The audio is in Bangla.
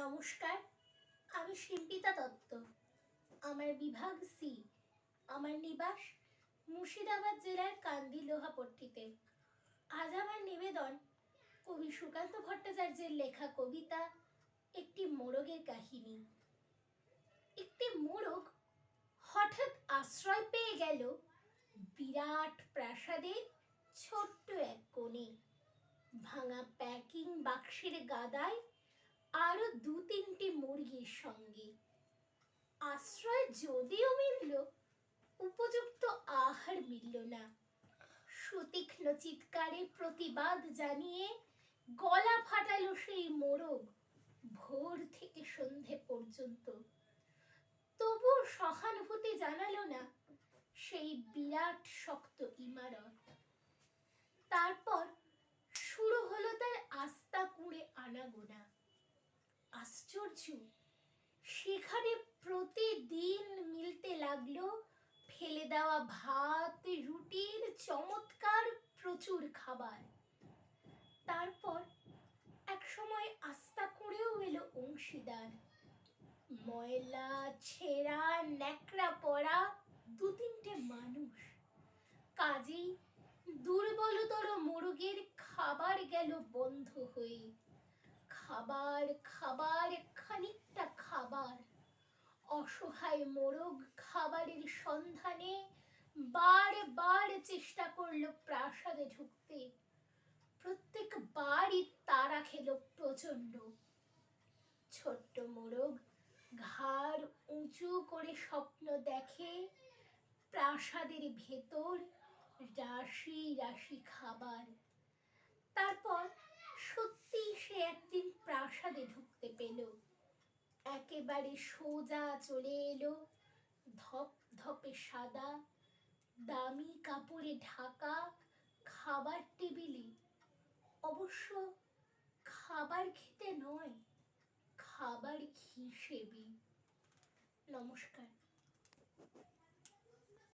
নমস্কার, আমি শিল্পিতা দত্ত। আমার বিভাগ সি আমার নিবাস মুর্শিদাবাদ জেলার কান্দি লোহাপট্টিতে। আজ আমার নিবেদন কবি সুকান্ত ভট্টাচার্যের লেখা কবিতা, একটি মোরগের কাহিনী। একটি মোরগ হঠাৎ আশ্রয় পেয়ে গেল বিরাট প্রাসাদের ছোট্ট এক কোণে। ভাঙা প্যাকিং বাক্সের গাদায় আরও দু তিনটি মুরগির সঙ্গে। আশ্রয় যদিও মিলল, উপযুক্ত আহার মিলল না। সুতীক্ষ্ণ চিৎকারে প্রতিবাদ জানিয়ে গলা ফাটালো সেই মোরগ ভোর থেকে সন্ধে পর্যন্ত। তবু সহানুভূতি জানালো না সেই বিরাট শক্ত ইমারত। তারপর আশ্চর্য সেখানে প্রতিদিন মিলতে লাগল ফেলে দেওয়া ভাত, রুটির চমৎকার প্রচুর খাবার। তারপর এক সময় আস্তা করেও এলো অংশীদার। ময়লা, ছেঁড়া, ন্যাকড়া পড়া দু তিনটে মানুষ। কাজেই দুর্বলতর মোরগের খাবার গেল বন্ধ হয়ে। খাবার খাবার, খানিকটা খাবার। অসহায় মোরগ খাবারের সন্ধানে বারবার চেষ্টা করল প্রাসাদে ঢুকতে। প্রত্যেক বারই তারা খেলো প্রচণ্ড ছোট্ট মোরগ ঘাড় উঁচু করে স্বপ্ন দেখে প্রাসাদের ভেতর রাশি রাশি খাবার তারপর সত্যি সে একদিন প্রাসাদে ঢুকতে পেল। একেবারে সোজা চলে এলো। ধপ ধপে সাদা, দামি কাপড়ে ঢাকা খাবার টেবিলে। অবশ্য খাবার খেতে নয়, খাবার হিসেবে।